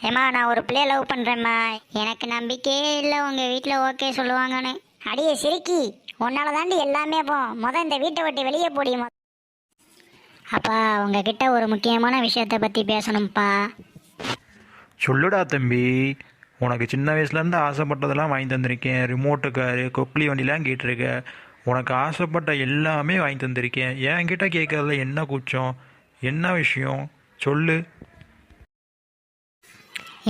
ஏம்மா நான் ஒரு பிள்ளைய லவ் பண்ணுறேம்மா எனக்கு நம்பிக்கையே இல்லை உங்கள் வீட்டில் ஓகே சொல்லுவாங்கன்னு. அடியே சிரிக்கி. உன்னால தாண்டி எல்லாமே போ. முத இந்த வீட்டை விட்டு வெளியே போடியுமா அப்பா உங்ககிட்ட ஒரு முக்கியமான விஷயத்தை பற்றி பேசணும்ப்பா. சொல்லுடா தம்பி. உனக்கு சின்ன வயசுலேருந்து ஆசைப்பட்டதெல்லாம் வாங்கி தந்திருக்கேன். ரிமோட்டு காரு கொக்லி வண்டிலாம் கேட்டிருக்க. உனக்கு ஆசைப்பட்ட எல்லாமே வாங்கி தந்திருக்கேன். என்கிட்ட கேட்கறதுல என்ன கூச்சம்? என்ன விஷயம்? சொல்லு.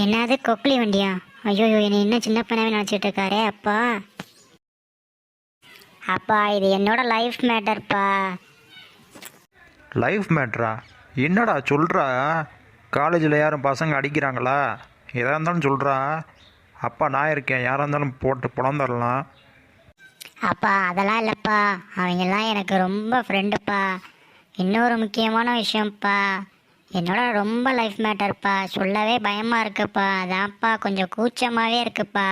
என்னது கொக்லி வண்டியா? ஐயோ என்னை இன்னும் சின்ன பையனாவே நினச்சிட்டு இருக்காரே அப்பா. அப்பா இது என்னோட லைஃப் மேட்டர்ப்பா லைஃப் மேட்ரா என்னடா சொல்கிறா காலேஜில் யாரும் பசங்க அடிக்கிறாங்களா? எதாக இருந்தாலும் சொல்கிறா அப்பா நான் இருக்கேன். யாராக இருந்தாலும் போட்டு புலந்தரலாம் அப்பா அதெல்லாம் இல்லைப்பா. அவங்கெல்லாம் எனக்கு ரொம்ப ஃப்ரெண்டுப்பா இன்னொரு முக்கியமான விஷயம்ப்பா என்னோட ரொம்ப லைஃப் மேட்டர்ப்பா சொல்லவே பயமாக இருக்குப்பா. அதான்ப்பா கொஞ்சம் கூச்சமாகவே இருக்குப்பா.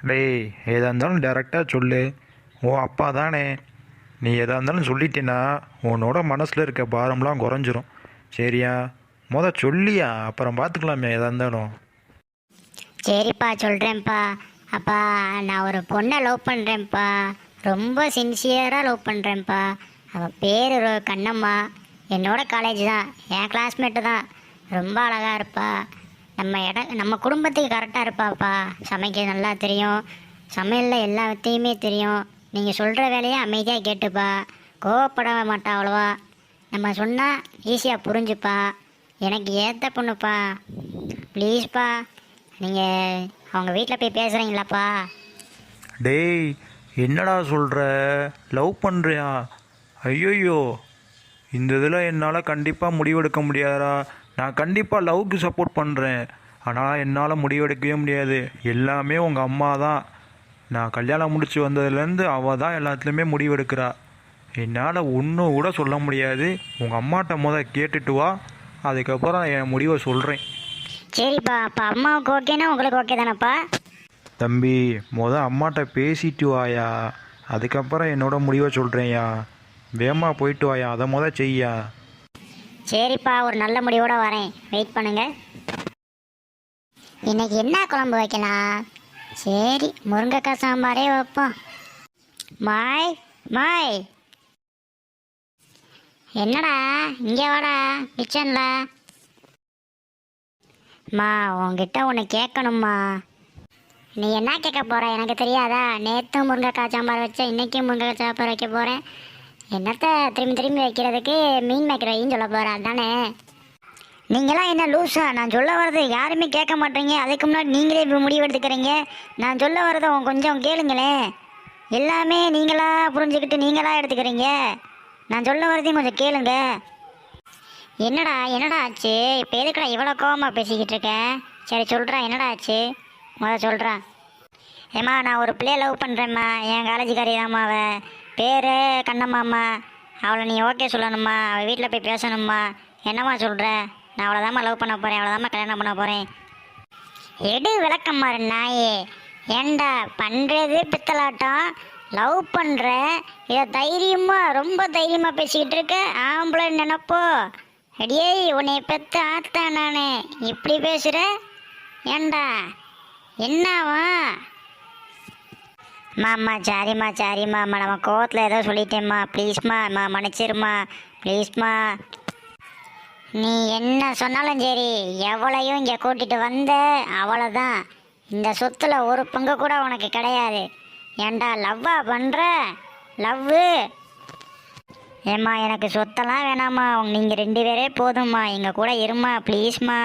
டேய் எதாக இருந்தாலும் டேரெக்டாக சொல்லு. உன் அப்பா தானே. நீ எதாக இருந்தாலும் சொல்லிட்டேன்னா உன்னோட மனசில் இருக்க பாரம்லாம் குறைஞ்சிரும். சரியா? முத சொல்லியா? அப்புறம் பார்த்துக்கலாமே எதாக இருந்தாலும். சரிப்பா சொல்கிறேன்ப்பா அப்பா நான் ஒரு பொண்ணை லவ் பண்ணுறேன்ப்பா ரொம்ப சின்சியராக லவ் பண்ணுறேன்ப்பா அவள் பேர் கண்ணம்மா. என்னோட காலேஜ் தான். என் கிளாஸ்மேட்டு தான். ரொம்ப அழகாக இருப்பா. நம்ம இடம் நம்ம குடும்பத்துக்கு கரெக்டாக இருப்பாப்பா. சமைக்க நல்லா தெரியும். சமையலில் எல்லாத்தையுமே தெரியும். நீங்கள் சொல்கிற வேலையை அமைதியாக கேட்டுப்பா. கோவப்பட மாட்டா அவ்வளோவா. நம்ம சொன்னால் ஈஸியாக புரிஞ்சுப்பா. எனக்கு ஏற்ற பொண்ணுப்பா. ப்ளீஸ்ப்பா நீங்கள் அவங்க வீட்டில் போய் பேசுகிறீங்களாப்பா டேய் என்னடா சொல்கிற லவ் பண்ணுறியா ஐயோயோ. இந்த இதில் என்னால் கண்டிப்பாக முடிவெடுக்க முடியாதா நான் கண்டிப்பாக லவ்க்கு சப்போர்ட் பண்ணுறேன் ஆனால் என்னால் முடிவெடுக்கவே முடியாது. எல்லாமே உங்கள் அம்மா தான். நான் கல்யாணம் முடிச்சு வந்ததுலேருந்து அவள் தான் எல்லாத்துலேயுமே முடிவெடுக்கிறா. என்னால் ஒன்றும் கூட சொல்ல முடியாது. உங்கள் அம்மாட்ட முத கேட்டுட்டு வா. அதுக்கப்புறம் என் முடிவை சொல்கிறேன் சரிப்பா. அப்போ அம்மாவுக்கு ஓகேனா உங்களுக்கு ஓகே தானேப்பா? தம்பி முத அம்மாட்ட பேசிட்டு வாயா. அதுக்கப்புறம் என்னோட முடிவை சொல்கிறேன்யா வேமா போயிட்டு வாயா அதை முத செய்யா. சரிப்பா ஒரு நல்ல முடிவோட வரேன். வெயிட் பண்ணுங்க. இன்னைக்கு என்ன குழம்பு வைக்கலாம்? சரி முருங்கைக்காய் சாம்பாரே வைப்போம். மாய் மாய். என்னடா இங்கே வாடா கிச்சனில் மா உங்ககிட்ட ஒன்று கேட்கணும்மா. நீ என்ன கேட்க போகிற எனக்கு தெரியாதா? நேற்றும் முருங்கைக்காய் சாம்பார் வச்சேன் இன்றைக்கும் முருங்கைக்காய் சாம்பார் வைக்க போகிறேன் என்னத்த திரும்பி திரும்பி வைக்கிறதுக்கு மீன் மேக்கர் சொல்ல போகிற அதானே. நீங்களாம் என்ன லூஸா நான் சொல்ல வர்றது யாருமே கேட்க மாட்டீங்க. அதுக்கு முன்னாடி நீங்களே இப்போ முடிவு எடுத்துக்கிறீங்க. நான் சொல்ல வர்றதை கொஞ்சம் கேளுங்களேன் எல்லாமே நீங்களாக புரிஞ்சுக்கிட்டு நீங்களாக எடுத்துக்கிறீங்க? நான் சொல்ல வர்றதையும் கொஞ்சம் கேளுங்க. என்னடா என்னடா ஆச்சு? இப்போ எதுக்குடா இவ்வளோ கோவமாக பேசிக்கிட்டு இருக்கேன் சரி சொல்கிறா என்னடா ஆச்சு? முத சொல்கிறான் ஏம்மா நான் ஒரு பிள்ளைய லவ் பண்ணுறேம்மா என் காலேஜ் தாம்மா பேர் கண்ணம்மாம்மா. அவளை நீ ஓகே சொல்லணும்மா. அவள் வீட்டில் போய் பேசணும்மா. என்னம்மா சொல்கிற நான் அவ்வளோதாம்மா லவ் பண்ண போகிறேன் அவ்வளோதாம்மா கல்யாணம் பண்ண போகிறேன் எடு விளக்கம்மாரு நாயே. ஏண்டா பண்ணுறது பித்தலாட்டம்? லவ் பண்ணுற இதை தைரியமாக ரொம்ப தைரியமாக பேசிக்கிட்டு இருக்க? ஆம்பளை நினப்போ. அடியே உன்னை பெத்த ஆத்தா நான். இப்படி பேசுகிற ஏண்டா? என்னவா? மாம்மா சாரிம்மா சாரிம்மா அம்மா நம்ம கோவத்தில் ஏதோ சொல்லிட்டேம்மா. ப்ளீஸ்மா அம்மா மன்னிச்சிருமா ப்ளீஸ்மா நீ என்ன சொன்னாலும் சரி எவ்வளையும் இங்கே கூட்டிகிட்டு வந்த அவ்வளோதான் இந்த சொத்தில் ஒரு பங்கு கூட உனக்கு கிடையாது. ஏண்டா லவ்வா பண்ணுற லவ்வு. ஏம்மா எனக்கு சொத்தெல்லாம் வேணாம்மா. நீங்கள் ரெண்டு பேரே போதும்மா. எங்கள் கூட இருமா ப்ளீஸ்மா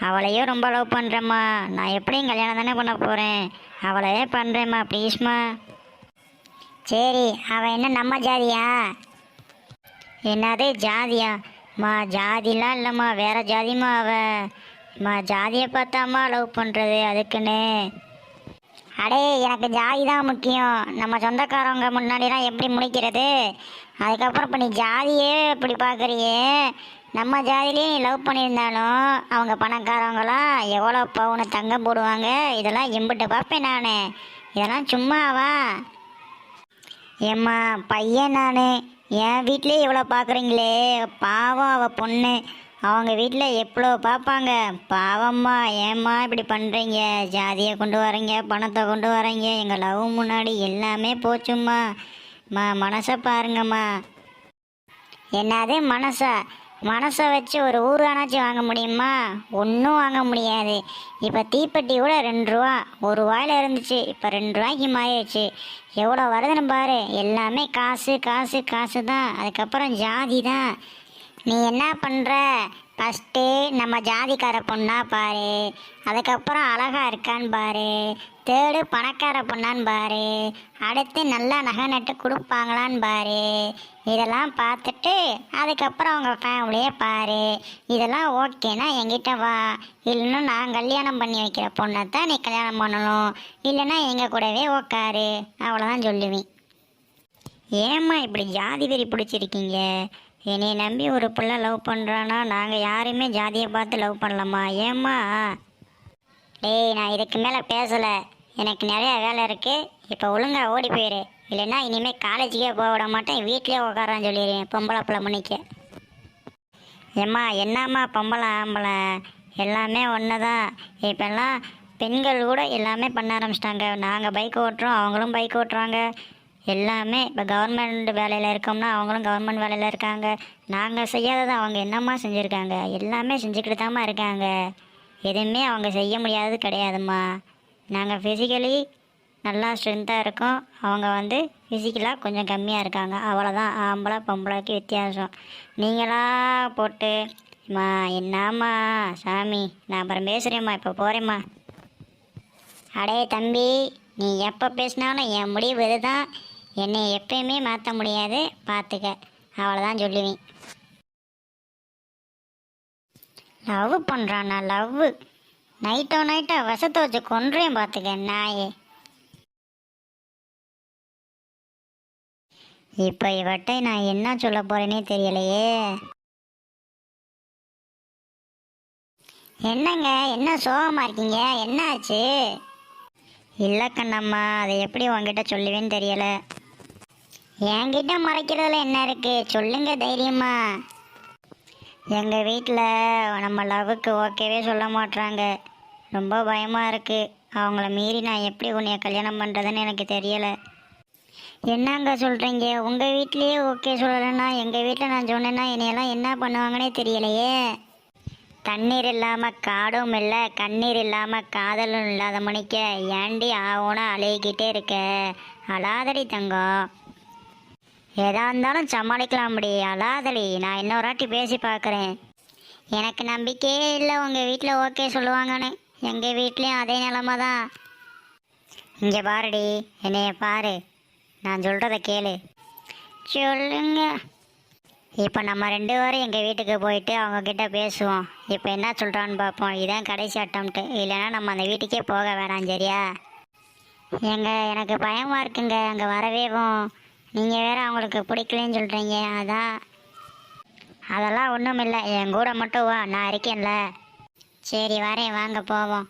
அவளையும் ரொம்ப லவ் பண்ணுறேம்மா நான் எப்படியும் கல்யாணம் தானே பண்ண போகிறேன் அவளையே பண்ணுறேம்மா ப்ளீஸ்மா சரி அவள் என்ன நம்ம ஜாதியா? என்னது ஜாதியா? மா ஜாதிலாம் இல்லைம்மா வேறு ஜாதிம்மா அவள் மா ஜாதியை பார்த்தாம்மா லவ் பண்ணுறது அதுக்குன்னு. அடே எனக்கு ஜாதி தான் முக்கியம். நம்ம சொந்தக்காரவங்க முன்னாடிலாம் எப்படி முடிக்கிறது அதுக்கப்புறம் இப்போ நீ ஜாதியே இப்படி பார்க்குறியே? நம்ம ஜாதிலேயே நீ லவ் பண்ணியிருந்தாலும் அவங்க பணக்காரவங்களாம் எவ்வளோ பவுனு தங்கம் போடுவாங்க? இதெல்லாம் எம்பிட்டு பார்ப்பேன் நான். இதெல்லாம் சும்மாவா? ஏம்மா பையன் நான். என் வீட்டிலே இவ்வளோ பார்க்குறீங்களே. பாவம் அவள் பொண்ணு. அவங்க வீட்டில் எவ்வளோ பார்ப்பாங்க? பாவம்மா ஏம்மா இப்படி பண்ணுறீங்க? ஜாதியை கொண்டு வரீங்க பணத்தை கொண்டு வரீங்க. எங்கள் லவ் முன்னாடி எல்லாமே போச்சும்மா. மா மனசை பாருங்கம்மா. என்னது மனசா? மனசை வச்சு ஒரு ஊரானாச்சும் வாங்க முடியுமா? ஒன்றும் வாங்க முடியாது. இப்போ தீப்பெட்டி கூட ரெண்டு ரூபா. ஒரு ரூபாயில் இருந்துச்சு இப்போ ரெண்டு ரூபாய்க்கு மாறிடுச்சு. எவ்வளோ வருதுன்னு பாரு. எல்லாமே காசு காசு காசு தான் அதுக்கப்புறம் ஜாதி தான் நீ என்ன பண்ணுற ஃபஸ்ட்டு நம்ம ஜாதிக்கார பொண்ணா பாரு. அதுக்கப்புறம் அழகா இருக்கான்னு பாரு. தேர்டு பணக்கார பொண்ணான்னு பாரு. அடுத்து நல்லா நகை நட்டு கொடுப்பாங்களான்னு பாரு. இதெல்லாம் பார்த்துட்டு அதுக்கப்புறம் அவங்க ஃபேமிலியை பாரு. இதெல்லாம் ஓகேனா என்கிட்ட வா. இல்லைன்னா நான் கல்யாணம் பண்ணி வைக்கிற பொண்ணை தான் நீ கல்யாணம் பண்ணணும். இல்லைன்னா எங்கள் கூடவே உக்காரு. அவ்வளோதான் சொல்லுவேன். ஏம்மா இப்படி ஜாதி வெறி பிடிச்சிருக்கீங்க? என்னை நம்பி ஒரு பிள்ளை லவ் பண்ணுறான்னா நாங்கள் யாரையுமே ஜாதியை பார்த்து லவ் பண்ணலாமா ஏம்மா? டேய் நான் இதுக்கு மேலே பேசலை. எனக்கு நிறையா வேலை இருக்குது இப்போ ஒழுங்காக ஓடி போயிடு இல்லைன்னா இனிமேல் காலேஜுக்கே போக விட மாட்டேன் வீட்லேயே உட்காரான்னு சொல்லிடுறேன் பொம்பளை பிள்ளை மணிக்கு ஏம்மா என்னம்மா பொம்பளை ஆம்பளை? எல்லாமே ஒன்று தான் இப்போல்லாம் பெண்கள் கூட எல்லாமே பண்ண ஆரம்பிச்சிட்டாங்க. நாங்கள் பைக் ஓட்டுறோம் அவங்களும் பைக் ஓட்டுறாங்க. எல்லாமே இப்போ கவர்மெண்ட் வேலையில் இருக்கோம்னா அவங்களும் கவர்மெண்ட் வேலையில் இருக்காங்க. நாங்கள் செய்யாததை அவங்க என்னம்மா செஞ்சுருக்காங்க? எல்லாமே செஞ்சுக்கிட்டு தாம்மா இருக்காங்க. எதுவுமே அவங்க செய்ய முடியாதது கிடையாதும்மா. நாங்கள் ஃபிசிக்கலி நல்லா ஸ்ட்ரென்த்தாக இருக்கும். அவங்க வந்து ஃபிசிக்கலாக கொஞ்சம் கம்மியாக இருக்காங்க. அவ்வளோதான் ஆம்பளை பொம்பளைக்கு வித்தியாசம். நீங்களா போட்டு அம்மா என்னம்மா சாமி நான் அப்புறம் பேசுகிறேம்மா இப்போ போகிறேம்மா அடே தம்பி நீ எப்போ பேசினாலும் என் முடிவு இதுதான். என்னை எப்பயுமே மாற்ற முடியாது. பார்த்துக்க அவ்வளோதான் சொல்லுவேன். லவ் பண்ணுறானா லவ் நைட்டோ நைட்டோ வசத்தை வச்சு கொன்றேன் பார்த்துக்க நாயே. இப்போ இவட்டை நான் என்ன சொல்ல போறேனே தெரியலையே. என்னங்க என்ன சோகமா இருக்கீங்க? என்ன ஆச்சு இல்லை கண்ணம்மா அதை எப்படி உங்ககிட்ட சொல்லுவேன்னு தெரியல. என்கிட்ட மறைக்கிறதுல என்ன இருக்கு? சொல்லுங்க தைரியமா. எங்கள் வீட்டில் நம்ம லவ்வுக்கு ஓகேவே சொல்ல மாட்றாங்க. ரொம்ப பயமாக இருக்குது அவங்கள மீறி நான் எப்படி உன்னைய கல்யாணம் பண்ணுறதுன்னு எனக்கு தெரியலை. என்னங்க சொல்கிறீங்க உங்கள் வீட்லேயே ஓகே சொல்லலைன்னா எங்கள் வீட்டில் நான் சொன்னேன்னா என்னையெல்லாம் என்ன பண்ணுவாங்கன்னே தெரியலையே. தண்ணீர் இல்லாமல் காடும் இல்லை கண்ணீர் இல்லாமல் காதலும் இல்லாத மணிக்க ஏண்டி ஆவோனா அழுகிக்கிட்டே இருக்க? அழாதடி தங்கம். எதா இருந்தாலும் சமாளிக்கலாம்படி அழாதடி. நான் இன்னொரு வாட்டி பேசி பார்க்குறேன். எனக்கு நம்பிக்கையே இல்லை உங்கள் வீட்டில் ஓகே சொல்லுவாங்கன்னு. எங்கள் வீட்லேயும் அதே நிலமை தான் இங்கே பாருடி என்னைய பாரு. நான் சொல்கிறத கேளு. சொல்லுங்க. இப்போ நம்ம ரெண்டு பேரும் எங்கள் வீட்டுக்கு போயிட்டு அவங்கக்கிட்ட பேசுவோம். இப்போ என்ன சொல்கிறான்னு பார்ப்போம். இதான் கடைசி அட்டம்ட்டு இல்லைன்னா நம்ம அந்த வீட்டுக்கே போக வேணாம் சரியா? எங்க எனக்கு பயமாக இருக்குங்க. அங்கே வரவேவும் நீங்கள் வேறு அவங்களுக்கு பிடிக்கலன்னு சொல்கிறீங்க அதான். அதெல்லாம் ஒன்றும் இல்லை என் கூட மட்டும் வா. நான் இருக்கேன்ல. சரி வரேன். வாங்க போவோம்.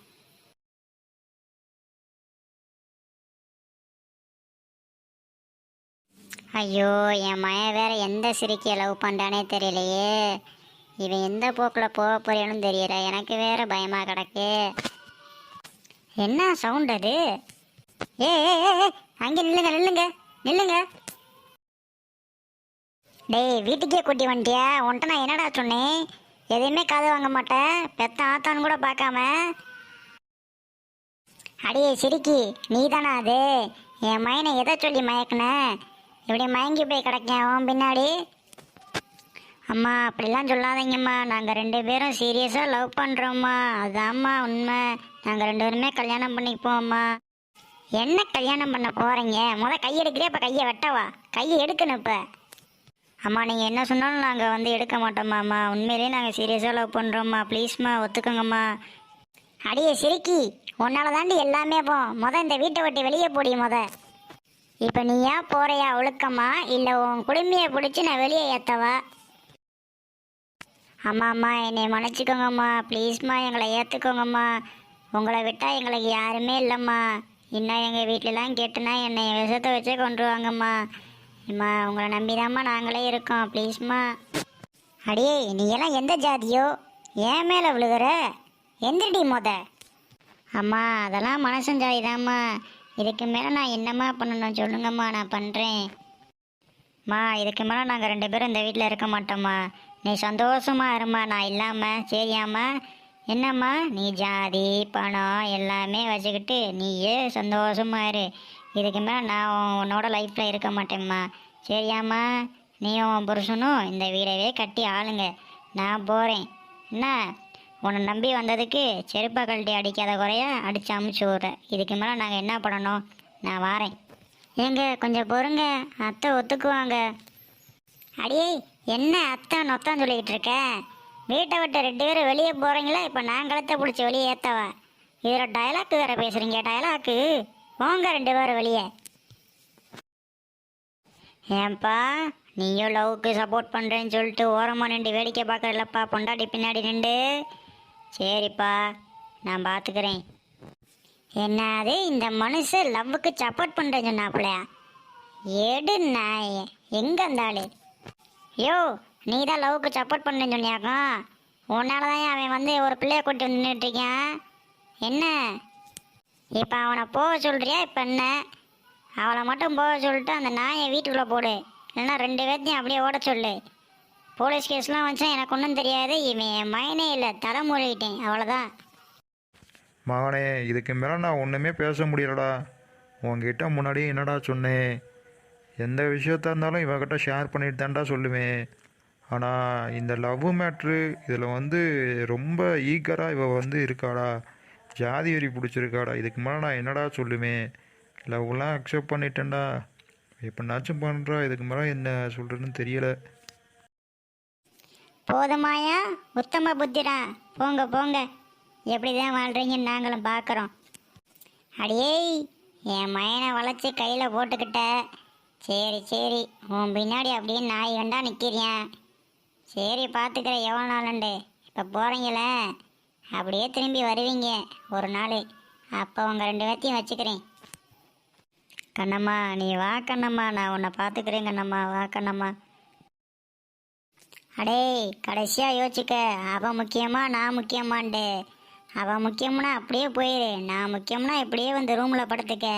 ஐயோ என் மயன் வேற எந்த சிரிக்கிய லவ் பண்ணுறானே தெரியலையே. இவன் எந்த போக்கில் போக போறேன்னு தெரியல. எனக்கு வேற பயமாக கிடக்கு. என்ன சவுண்ட் அது? ஏ ஏ அங்கே நில்லுங்க நில்லுங்க நில்லுங்க. டேய் வீட்டுக்கே கூட்டி வந்துட்டியா? உன்ட்ட நான் என்னடா சொன்னேன்? எதையுமே காது வாங்க மாட்டேன். பெத்த ஆத்தான்னு கூட பார்க்காம. அடியே சிரிக்கி. நீ தானா அது? என் மயனை எதை சொல்லி மயக்கினேன் இப்படி மயங்கி போய் கிடக்கேன் அவன் பின்னாடி. அம்மா அப்படிலாம் சொல்லாதீங்கம்மா. நாங்கள் ரெண்டு பேரும் சீரியஸாக லவ் பண்ணுறோம்மா அதாம்மா உண்மை. நாங்கள் ரெண்டு பேருமே கல்யாணம் பண்ணிப்போம்மா. என்ன கல்யாணம் பண்ண போகிறீங்க முதல் கை எடுக்கிறே இப்போ கையை வெட்டவா கையை எடுக்கணும் இப்போ. அம்மா நீங்கள் என்ன சொன்னாலும் நாங்கள் வந்து எடுக்க மாட்டோம்மா அம்மா. உண்மையிலேயே நாங்கள் சீரியஸாக லவ் பண்ணுறோம்மா ப்ளீஸ்மா ஒத்துக்கோங்கம்மா. அடியே சிரிக்கி. உன்னால் தாண்டி எல்லாமே போ முத இந்த வீட்டை விட்டு வெளியே போடி முத. இப்போ நீ ஏன் போறியா ஒழுக்கமா? இல்லை உன் குடும்பியை பிடிச்சி நான் வெளியே ஏற்றவா ஆமாம்மா அம்மா என்னை மன்னிச்சுக்கோங்கம்மா. ப்ளீஸ்மா எங்களை ஏற்றுக்கோங்கம்மா உங்களை விட்டால் எங்களுக்கு யாருமே இல்லைம்மா. இன்னும் எங்கள் வீட்டிலலாம் கேட்டுனா என்னை விஷத்தை வச்சே கொண்டுருவாங்கம்மா அம்மா உங்களை நம்பிதாம்மா நாங்களே இருக்கோம். ப்ளீஸ்மா அடியே நீ எல்லாம் எந்த ஜாதியோ? ஏன் மேலே விழுகிற? எந்திரடி மொத. அம்மா அதெல்லாம் மனசன் ஜாதிதாம்மா. இதுக்கு மேலே நான் என்னம்மா பண்ணணும்? சொல்லுங்கம்மா நான் பண்ணுறேன் மா இதுக்கு மேலே நாங்கள் ரெண்டு பேரும் இந்த வீட்டில் இருக்க மாட்டோம்மா. நீ சந்தோஷமா இருமா நான் இல்லாமல் சரியாம்மா? என்னம்மா? நீ ஜாதி பணம் எல்லாமே வச்சுக்கிட்டு நீயே சந்தோஷமா இரு. இதுக்கு மேலே நான் உன்னோட லைஃப்பில் இருக்க மாட்டேம்மா. சரியாம்மா? நீயும் உன் புருஷனும் இந்த வீடவே கட்டி ஆளுங்க. நான் போகிறேன் என்ன? உன்னை நம்பி வந்ததுக்கு செருப்பை கழட்டி அடிக்காத குறைய அடித்து அமுச்சு விட்றேன். இதுக்கு மேலே நாங்கள் என்ன பண்ணணும்? நான் வாரேன். ஏங்க கொஞ்சம் பொறுங்க. அத்தை ஒத்துக்குவாங்க. அடியே என்ன அத்தை நொத்தம் சொல்லிக்கிட்டு இருக்க? வீட்டை விட்டு ரெண்டு பேரும் வெளியே போகிறீங்களா இப்போ நான் கழுத்தை பிடிச்சி வெளியே ஏற்றவா இதில் டயலாக்கு வேறு பேசுகிறீங்க டயலாக்கு போங்க ரெண்டு பேரும் வெளியே. ஏன்பா நீயும் லவ்க்கு சப்போர்ட் பண்ணுறேன்னு சொல்லிட்டு ஓரமாக நின்று வேடிக்கை பார்க்குறலப்பா பொண்டாட்டி பின்னாடி நின்று. சரிப்பா நான் பார்த்துக்கிறேன் என்னது இந்த மனுஷன் லவ்வுக்கு சப்போர்ட் பண்ணுறேன்னு சொன்னாப்புலையா? எடு நாய் எங்கே இருந்தாள் யோ நீ தான் லவ்வுக்கு சப்போர்ட் பண்ணேன்னு சொன்னியாக்கும் உன்னால தான் அவன் வந்து ஒரு பிள்ளைய கூட்டி நின்றுட்டு இருக்கான் என்ன? இப்போ அவனை போக சொல்கிறியா இப்போ என்ன? அவளை மட்டும் போக சொல்லிட்டு அந்த நாயை வீட்டுக்குள்ளே போடு. இல்லைன்னா ரெண்டு பேர்த்தையும் அப்படியே ஓட சொல்லு. போலீஸ் கேஸ்லாம் வச்சா எனக்கு ஒன்றும் தெரியாது. இவன் என் மயனே இல்லை. தலைமுறையிட்டேன். அவ்வளோதான் மகனே இதுக்கு மேலே நான் ஒன்றுமே பேச முடியலடா. உங்ககிட்ட முன்னாடியே என்னடா சொன்னேன்? எந்த விஷயத்தா இருந்தாலும் இவகிட்ட ஷேர் பண்ணிட்டு தான்டா சொல்லுவேன். ஆனால் இந்த லவ் மேட்ரு இதில் வந்து ரொம்ப ஈகராக இவ வந்து இருக்காடா. ஜாதி வெறி பிடிச்சிருக்காடா. இதுக்கு மேலே நான் என்னடா சொல்லுவேன்? லவ்லாம் அக்செப்ட் பண்ணிட்டேன்டா. எப்படினாச்சும் பண்ணுறா இதுக்கு மேலே என்ன சொல்கிறதுன்னு தெரியலை. போதுமாயா? உத்தம புத்திரா. போங்க போங்க. எப்படி தான் வாழ்கிறீங்கன்னு நாங்களும் பார்க்குறோம். அடியேய் என் மயனை வளைச்சி கையில் போட்டுக்கிட்ட. சரி சரி. உன் பின்னாடி அப்படியே நாய் கண்டா நிற்கிறேன் சரி பார்த்துக்கிற எவ்வளோ நாளுண்டு. இப்போ போகிறீங்களே அப்படியே திரும்பி வருவீங்க ஒரு நாள். அப்போ உங்கள் ரெண்டு பேர்த்தையும் வச்சுக்கிறேன். கண்ணம்மா நீ வா கண்ணம்மா. நான் உன்னை பார்த்துக்கிறேன் கண்ணம்மா. வா கண்ணம்மா. அடே கடைசியாக யோசிச்சுக்க. அவன் முக்கியமா நான் முக்கியமான்ட்டு. அவன் முக்கியம்னா அப்படியே போயிரு. நான் முக்கியம்னா இப்படியே வந்து ரூமில் படுத்துக்க.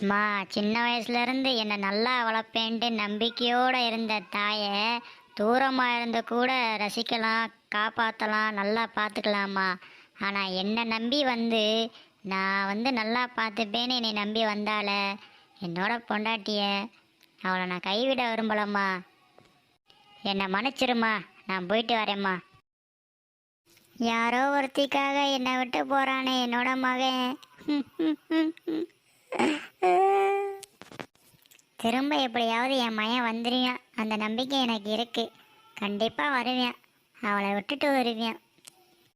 அம்மா சின்ன வயசுலேருந்து என்னை நல்லா வளர்ப்பேன்ட்டு நம்பிக்கையோடு இருந்த தாயை தூரமாக இருந்து கூட ரசிக்கலாம் காப்பாற்றலாம் நல்லா பார்த்துக்கலாமா? ஆனால் என்னை நம்பி வந்து நான் வந்து நல்லா பார்த்துப்பேன்னு என்னை நம்பி வந்தால என்னோட பொண்டாட்டிய அவளை நான் கைவிட விரும்பலம்மா. என்னை மன்னிச்சிருமா நான் போயிட்டு வரேம்மா. யாரோ ஒருத்திக்காக என்னை விட்டு போறானே என்னோட மகன். திரும்ப எப்படியாவது என் மகன் வந்துருவான். அந்த நம்பிக்கை எனக்கு இருக்கு. கண்டிப்பாக வருவேன். அவளை விட்டுட்டு வருவேன்.